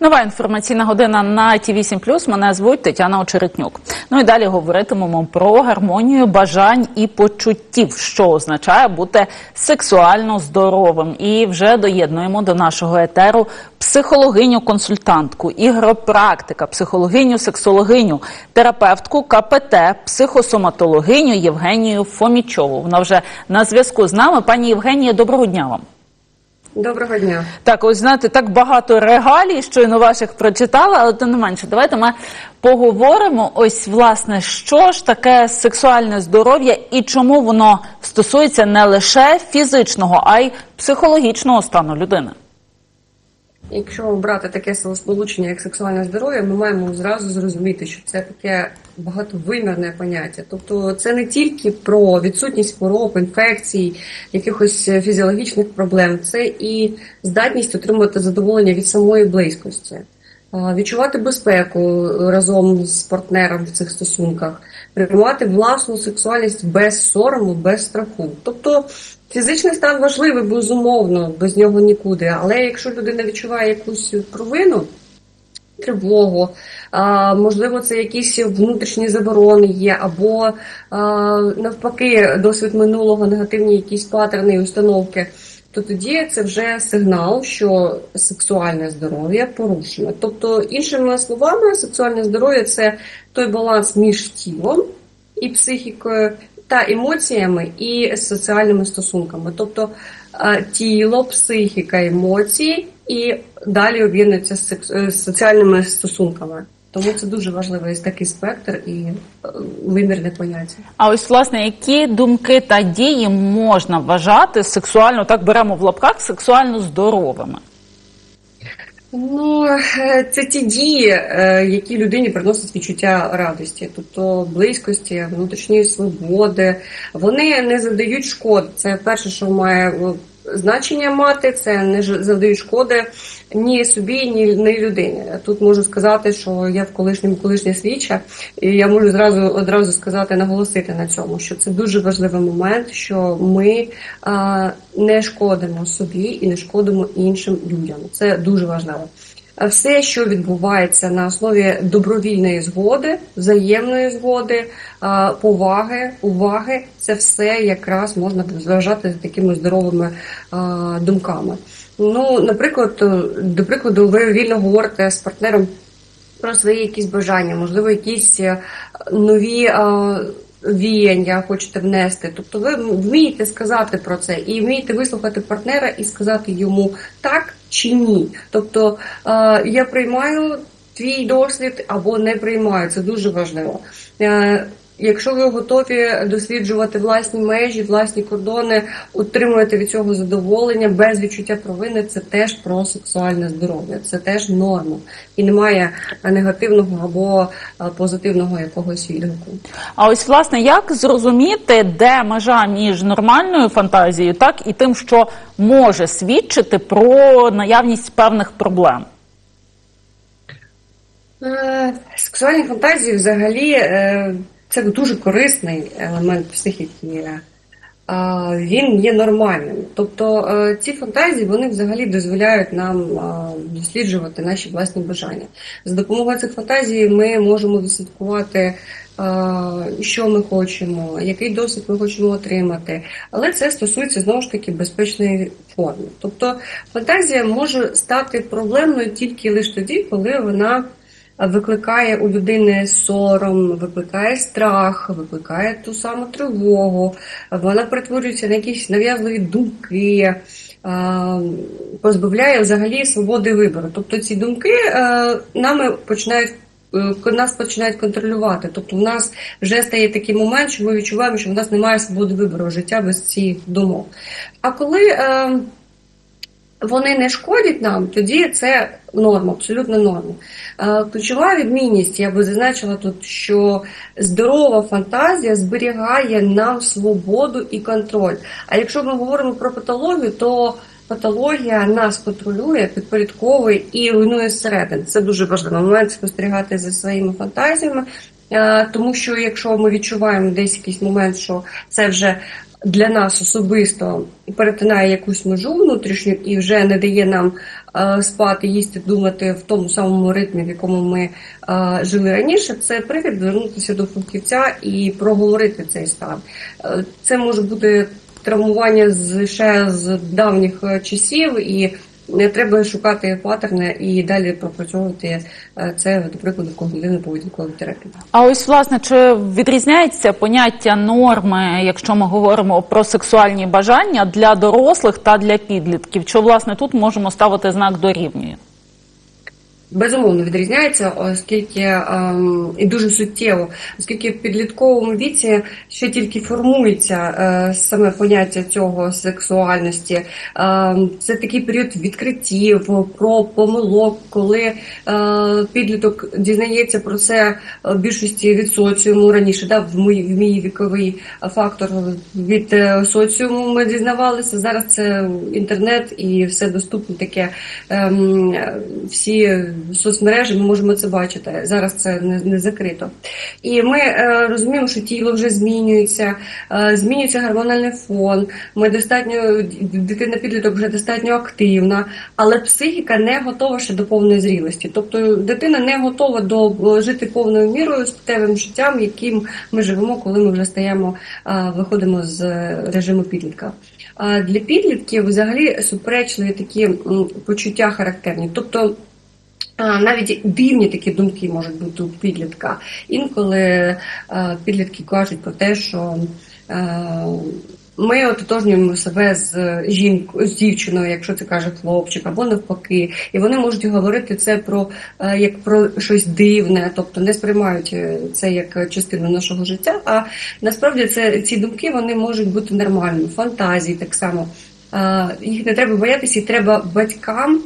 Нова інформаційна година на ті 8 Мене звуть Тетяна Очеретнюк. Ну і далі говоритимемо про гармонію бажань і почуттів, що означає бути сексуально здоровим. І вже доєднуємо до нашого етеру психологиню, консультантку, ігропрактика, психологиню, сексологиню, терапевтку, КПТ, психосоматологиню Євгенію Фомічову. Вона вже на зв'язку з нами. Пані Євгенія, доброго дня вам. Доброго дня. Так, ось знаєте, так багато регалій, щойно ваших прочитала, але тим не менше, давайте ми поговоримо. Ось власне, що ж таке сексуальне здоров'я і чому воно стосується не лише фізичного, а й психологічного стану людини. Якщо брати таке словосполучення, як сексуальне здоров'я, ми маємо зразу зрозуміти, що це таке багатовимірне поняття. Тобто, це не тільки про відсутність хвороб, інфекцій, якихось фізіологічних проблем, це і здатність отримувати задоволення від самої близькості, відчувати безпеку разом з партнером в цих стосунках, приймати власну сексуальність без сорому, без страху. Тобто Фізичний стан важливий, безумовно, без нього нікуди. Але якщо людина відчуває якусь провину, тривогу, можливо, це якісь внутрішні заборони є, або навпаки, досвід минулого, негативні якісь паттерни і установки, то тоді це вже сигнал, що сексуальне здоров'я порушено. Тобто, іншими словами, сексуальне здоров'я це той баланс між тілом і психікою та емоціями і соціальними стосунками. Тобто тіло, психіка, емоції і далі об'єднуються з секс- з соціальними стосунками. Тому це дуже важливий такий спектр і е, вимірне поняття. А ось власне, які думки та дії можна вважати сексуально, так беремо в лапках, сексуально здоровими? Ну, е, це ті дії, е, які людині приносять відчуття радості, тобто близькості, внутрішньої свободи. Вони не завдають шкод. Це перше, що має е, значення мати, це не завдають шкоди ні собі, ні, ні людині. Тут можу сказати, що я в колишньому колишня слідча, і я можу зразу одразу сказати, наголосити на цьому, що це дуже важливий момент, що ми а, не шкодимо собі і не шкодимо іншим людям. Це дуже важливо. Все, що відбувається на основі добровільної згоди, взаємної згоди, поваги, уваги, це все якраз можна вважати такими здоровими думками. Ну, наприклад, е, до прикладу, ви вільно говорите з партнером про свої якісь бажання, можливо, якісь е, нові віяння хочете внести. Тобто ви вмієте сказати про це і вмієте вислухати партнера і сказати йому так чи ні. Тобто е, я приймаю твій досвід або не приймаю. Це дуже важливо. Якщо ви готові досліджувати власні межі, власні кордони, отримуєте від цього задоволення без відчуття провини, це теж про сексуальне здоров'я, це теж норма і немає негативного або е, позитивного якогось відгуку. А ось власне, як зрозуміти, де межа між нормальною фантазією, так і тим, що може свідчити про наявність певних проблем? Е, Сексуальні фантазії взагалі е, це дуже корисний елемент психіки. Він є нормальним. Тобто е, ці фантазії вони взагалі дозволяють нам досліджувати наші власні бажання. За допомогою цих фантазій ми можемо дослідкувати, що ми хочемо, який досвід ми хочемо отримати. Але це стосується знову ж таки безпечної форми. Тобто фантазія може стати проблемною тільки лише тоді, коли вона викликає у людини сором, викликає страх, викликає ту саму тривогу, вона перетворюється на якісь нав'язливі думки, позбавляє взагалі свободи вибору. Тобто ці думки е, нами починають. е, Нас починають контролювати, тобто в нас вже стає такий момент, що ми відчуваємо, що в нас немає свободи вибору життя без цих думок. А коли е, вони не шкодять нам, тоді це норма, абсолютно норма. Е, Ключова відмінність, я би зазначила тут, що здорова фантазія зберігає нам свободу і контроль. А якщо ми говоримо про патологію, то патологія нас контролює, підпорядковує і руйнує зсередини. Це дуже важливий момент спостерігати за своїми фантазіями. Е, Тому що якщо ми відчуваємо десь якийсь момент, що це вже для нас особисто перетинає якусь межу внутрішню і вже не дає нам е, спати, їсти, думати в тому самому ритмі, в якому ми е, жили раніше, це привід звернутися до фахівця і проговорити цей стан. Е, Це може бути травмування з ще з давніх часів і. Не треба шукати паттерни і далі пропрацьовувати е, це, до прикладу, когнітивно поведінкової терапії. А ось власне чи відрізняється поняття норми, якщо ми говоримо про сексуальні бажання для дорослих та для підлітків? Чи власне тут можемо ставити знак дорівнює? Безумовно відрізняється, оскільки ем, і дуже суттєво, оскільки в підлітковому віці ще тільки формується е, саме поняття цього сексуальності. Ем, це такий період відкриттів, про помилок, коли е, підліток дізнається про це в більшості від соціуму раніше, да, в мій, в мій віковий фактор від е, соціуму ми дізнавалися. Зараз це інтернет і все доступне таке. Ем, всі соцмережі, ми можемо це бачити. Зараз це не, не закрито. І ми е, розуміємо, що тіло вже змінюється, е, змінюється гормональний фон. Ми достатньо дитина підліток вже достатньо активна, але психіка не готова ще до повної зрілості. Тобто дитина не готова до е, жити повною мірою статевим життям, яким ми живемо, коли ми вже стаємо, е, виходимо з режиму підлітка. А для підлітків взагалі суперечливі такі почуття характерні. Тобто Навіть дивні такі думки можуть бути у підлітка. Інколи е, підлітки кажуть про те, що е, ми ототожнюємо себе з жінкою, з дівчиною, якщо це каже хлопчик, або навпаки, і вони можуть говорити це про е, як про щось дивне, тобто не сприймають це як частину нашого життя. А насправді це ці думки вони можуть бути нормальними, фантазії так само. Їх не треба боятися, і треба батькам.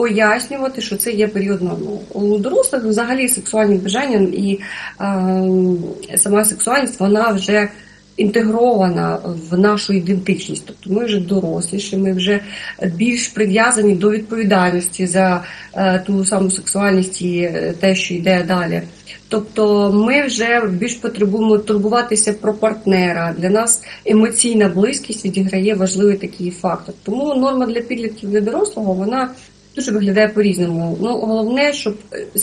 Пояснювати, що це є період норми. У дорослих взагалі сексуальні бажання і е, сама сексуальність вона вже інтегрована в нашу ідентичність. Тобто ми вже доросліші, ми вже більш прив'язані до відповідальності за е, ту саму сексуальність і е, те, що йде далі. Тобто ми вже більш потребуємо турбуватися про партнера. Для нас емоційна близькість відіграє важливий такий фактор. Тому норма для підлітків для дорослого вона дуже виглядає по-різному. Ну головне, щоб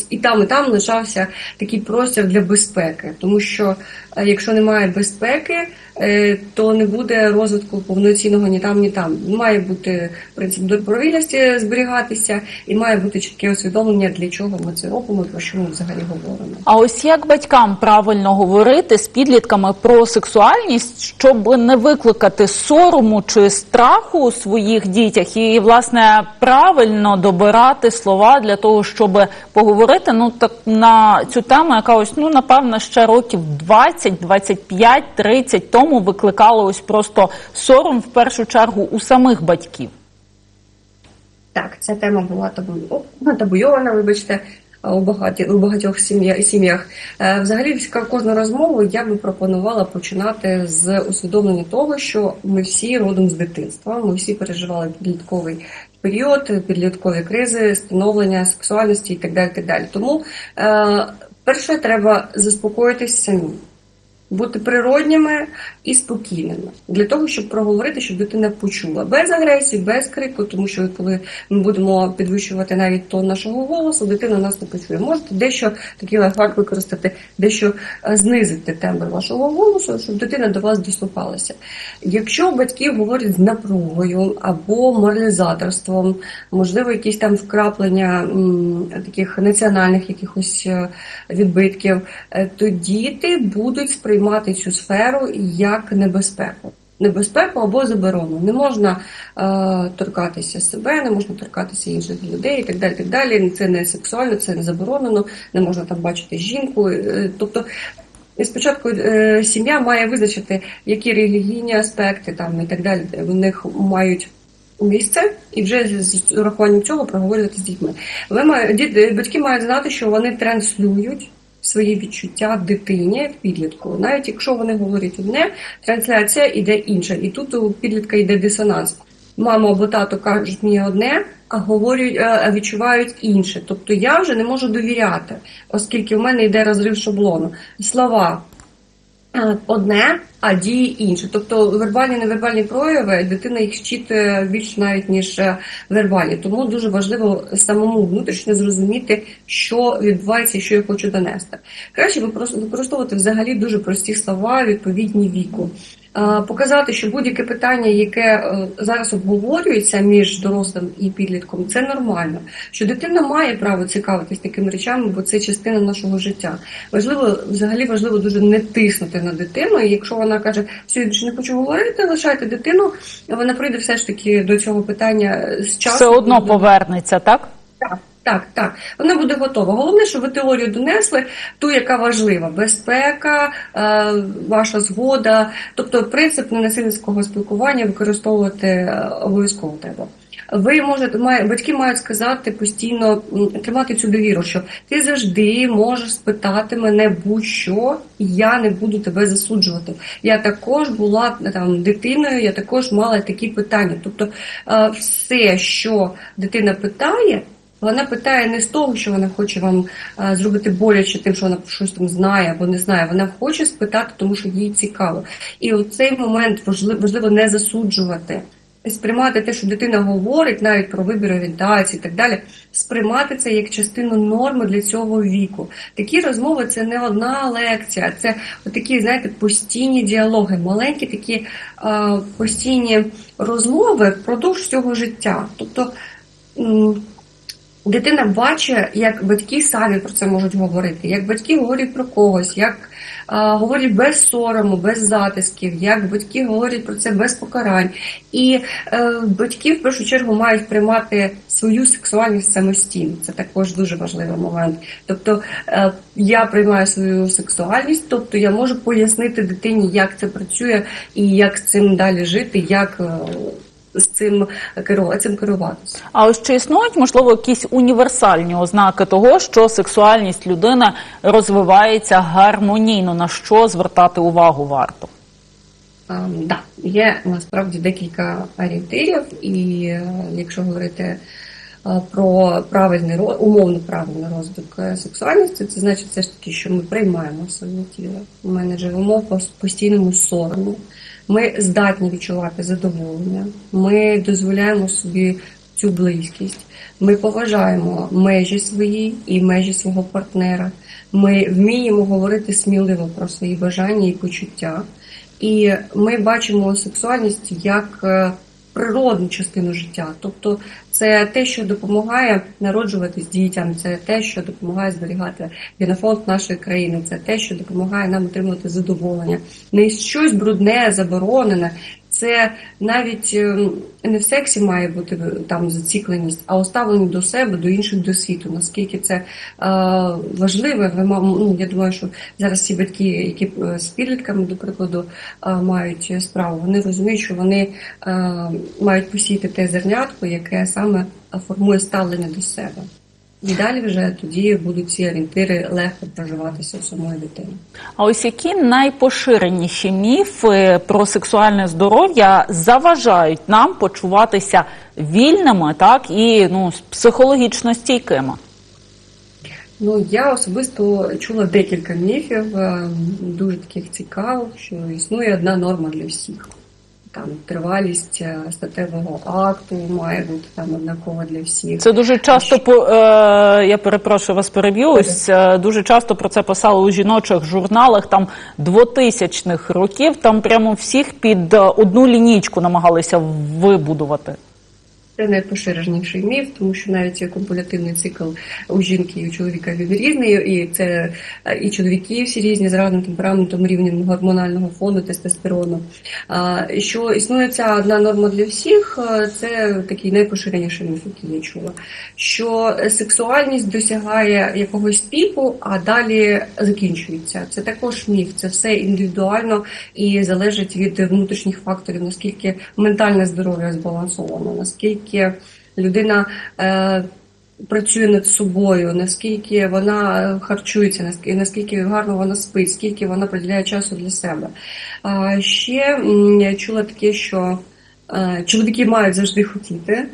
і там, і там лишався такий простір для безпеки, тому що е, якщо немає безпеки, е, то не буде розвитку повноцінного ні там, ні там. Має бути принцип добровільності зберігатися, і має бути чітке усвідомлення, для чого ми це робимо, про що ми взагалі говоримо. А ось як батькам правильно говорити з підлітками про сексуальність, щоб не викликати сорому чи страху у своїх дітях, і власне правильно добирати слова для того, щоб поговорити ну так на цю тему, яка ось ну напевно ще років 20, 25, 30 тому викликала ось просто сором в першу чергу у самих батьків. Так, ця тема була табу... Табуйована, вибачте, у багаті у багатьох сім'я... сім'ях. Е, Взагалі, кожну розмову я би пропонувала починати з усвідомлення того, що ми всі родом з дитинства. Ми всі переживали підлітковий період, підліткові кризи, становлення сексуальності і так далі. Так далі. Тому е, перше треба заспокоїтись самі. Бути природніми і спокійними для того, щоб проговорити, щоб дитина почула без агресії, без крику, тому що коли ми будемо підвищувати навіть тон нашого голосу, дитина нас не почує. Можете дещо такий лайфхак використати, дещо е, знизити тембр вашого голосу, щоб дитина до вас дослухалася. Якщо батьки говорять з напругою або моралізаторством, можливо, якісь там вкраплення м, таких національних якихось е, відбитків, е, то діти будуть сприймати сприймати цю сферу як небезпеку. Небезпеку або заборону. Не можна е, торкатися себе, не можна торкатися інших людей і так далі. так далі. Це не сексуально, це не заборонено, не можна там бачити жінку. Е, тобто спочатку е, сім'я має визначити, які релігійні аспекти там і так далі в них мають. Місце і вже з урахуванням цього проговорювати з дітьми. Ви мають батьки мають знати, що вони транслюють свої відчуття дитині підлітку. Навіть якщо вони говорять одне, трансляція іде інша. І тут у підлітка йде дисонанс. Мама або тато кажуть мені одне, а говорять, а відчувають інше. Тобто я вже не можу довіряти, оскільки в мене йде розрив шаблону. Слова е, одне, а дії інше. Тобто вербальні невербальні прояви дитина їх вчити більше навіть ніж е, вербальні. Тому дуже важливо самому внутрішньо зрозуміти, що відбувається що я хочу донести. Краще використовувати взагалі дуже прості слова, відповідні віку. Е, Показати, що будь-яке питання, яке е, зараз обговорюється між дорослим і підлітком, це нормально. Що дитина має право цікавитись такими речами, бо це частина нашого життя. Важливо, взагалі важливо дуже не тиснути на дитину. І якщо вона каже, що я більше не хочу говорити, лишайте дитину, вона прийде все ж таки до цього питання з часом. Все одно повернеться, так? так, так, так. Вона буде готова. Головне, щоб ви теорію донесли, ту, яка важлива: безпека, е, ваша згода. Тобто, принцип ненасильницького спілкування використовувати е, обов'язково треба. Ви можете має, батьки мають сказати постійно тримати цю довіру, що ти завжди можеш спитати мене будь-що, і я не буду тебе засуджувати. Я також була там дитиною, я також мала такі питання. Тобто, е, все, що дитина питає. Вона питає не з того, що вона хоче вам е, зробити боляче тим, що вона щось там знає або не знає. Вона хоче спитати, тому що їй цікаво. І у цей момент важливо, важливо не засуджувати, сприймати те, що дитина говорить, навіть про вибір орієнтації і так далі, сприймати це як частину норми для цього віку. Такі розмови це не одна лекція, це такі, знаєте, постійні діалоги, маленькі такі е, постійні розмови впродовж всього життя. Тобто. Дитина бачить, як батьки самі про це можуть говорити, як батьки говорять про когось, як а, говорять без сорому, без затисків, як батьки говорять про це без покарань. І е, батьки в першу чергу мають приймати свою сексуальність самостійно. Це також дуже важливий момент. Тобто е, я приймаю свою сексуальність, тобто я можу пояснити дитині, як це працює і як з цим далі жити, як е, з цим керувати, цим керуватися. А ось чи існують, можливо, якісь універсальні ознаки того, що сексуальність людини розвивається гармонійно, на що звертати увагу варто? Ем, да, є насправді декілька орієнтирів, і е, якщо говорити е, про правильний умовно правильний розвиток е, сексуальності, це значить все ж таки, що ми приймаємо своє тіло. Ми не живемо по постійному сорому. Ми здатні відчувати задоволення. Ми дозволяємо собі цю близькість. Ми поважаємо межі свої і межі свого партнера. Ми вміємо говорити сміливо про свої бажання і почуття. І ми бачимо сексуальність як е, природну частину життя. Тобто це те, що допомагає народжуватись дітям, це те, що допомагає зберігати генофонд нашої країни, це те, що допомагає нам отримувати задоволення. Не щось брудне, заборонене. Це навіть ем, не в сексі має бути е, там зацікленість, а у ставленні до себе, до інших, до світу. Наскільки це е, важливе, ви ну, я думаю, що зараз всі батьки, які е, з підлітками, до прикладу, е, мають справу, вони розуміють, що вони е, мають посіяти те зернятко, яке саме формує ставлення до себе. І далі вже тоді будуть ці орієнтири легко проживатися у самої дитини. А ось які найпоширеніші міфи про сексуальне здоров'я заважають нам почуватися вільними, так і ну психологічно стійкими? Ну, я особисто чула декілька міфів, е, дуже таких цікавих, що існує одна норма для всіх. Там тривалість е, статевого акту має бути там однакова для всіх. Це дуже часто по е, я перепрошую вас переб'ю. Ось е, дуже часто про це писали у жіночих журналах там 2000-х років. Там прямо всіх під е, одну лінійку намагалися вибудувати. Це найпоширеніший міф, тому що навіть копулятивний цикл у жінки і у чоловіка він різний, і це е, і чоловіки всі різні з різним темпераментом, рівнем гормонального фону, тестостерону. Що існує ця одна норма для всіх, е, це такий найпоширеніший міф, який я чула. Що сексуальність досягає якогось піку, а далі закінчується. Це також міф, це все індивідуально і залежить від внутрішніх факторів, наскільки ментальне здоров'я збалансовано, наскільки людина е, працює над собою, наскільки вона харчується, наскільки, наскільки гарно вона спить, скільки вона приділяє часу для себе. А ще я чула таке, що е, чоловіки мають завжди хотіти.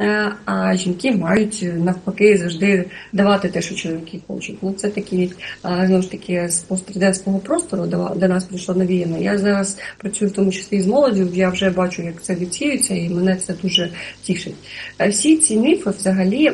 Е, А жінки мають е, навпаки завжди давати те, що чоловіки хочуть. Ну це такі е, знову ж таки з пострадянського простору до, нас прийшло навіяно. Я зараз працюю в тому числі з молоддю. Я вже бачу, як це відсіюється, і мене це дуже тішить. Всі ці міфи взагалі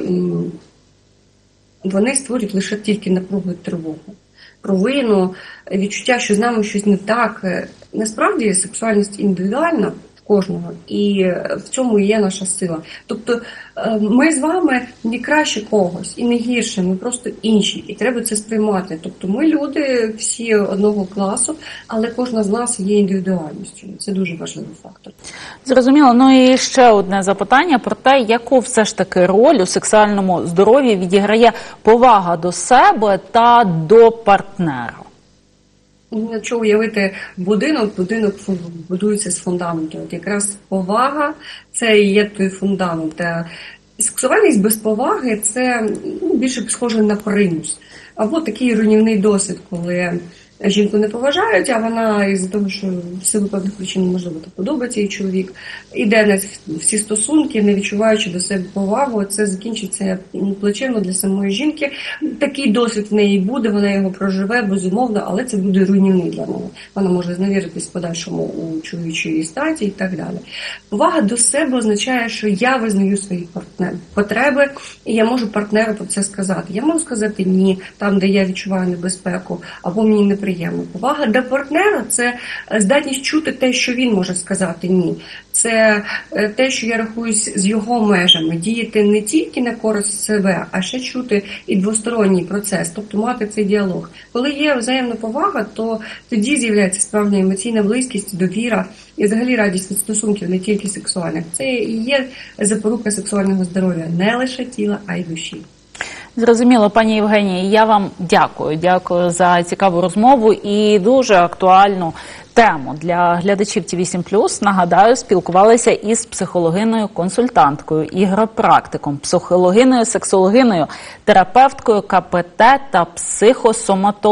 вони створюють лише тільки напругу тривогу. Провину, відчуття, що з нами щось не так. Насправді сексуальність індивідуальна кожного, і е, в цьому є наша сила. Тобто е, ми з вами не краще когось і не гірше, ми просто інші, і треба це сприймати. Тобто ми люди всі одного класу, але кожна з нас є індивідуальністю. Це дуже важливий фактор. Зрозуміло. Ну і ще одне запитання про те, яку все ж таки роль у сексуальному здоров'ї відіграє повага до себе та до партнера. Ну, Якщо уявити будинок, будинок будується з фундаменту. От якраз повага це і є той фундамент. Сексуальність без поваги це ну, більше схоже на примус. Або такий руйнівний досвід, коли жінку не поважають, а вона із-за того, що в силу певних причин можливо так подобається їй чоловік, іде на всі стосунки, не відчуваючи до себе повагу. Це закінчиться ну, для самої жінки. Такий досвід в неї буде, вона його проживе безумовно, але це буде руйнівний для неї. Вона може зневіритись подальшому у чоловічої статі і так далі. Повага до себе означає, що я визнаю свої потреби, і я можу партнеру про це сказати. Я можу сказати ні, там, де я відчуваю небезпеку, або мені неприємно. Повага до партнера це е, здатність чути те, що він може сказати ні. Це е, те, що я рахуюсь з його межами, діяти не тільки на користь себе, а ще чути і двосторонній процес, тобто мати цей діалог. Коли є взаємна повага, то тоді з'являється справжня емоційна близькість, довіра і взагалі радість від стосунків, не тільки сексуальних. Це і є запорука сексуального здоров'я не лише тіла, а й душі. Зрозуміло, пані Євгенії, я вам дякую. Дякую за цікаву розмову і дуже актуальну тему для глядачів Ті 8+, Нагадаю, спілкувалися із психологиною, консультанткою, ігропрактиком, психологиною, сексологиною, терапевткою КПТ та психосоматологом.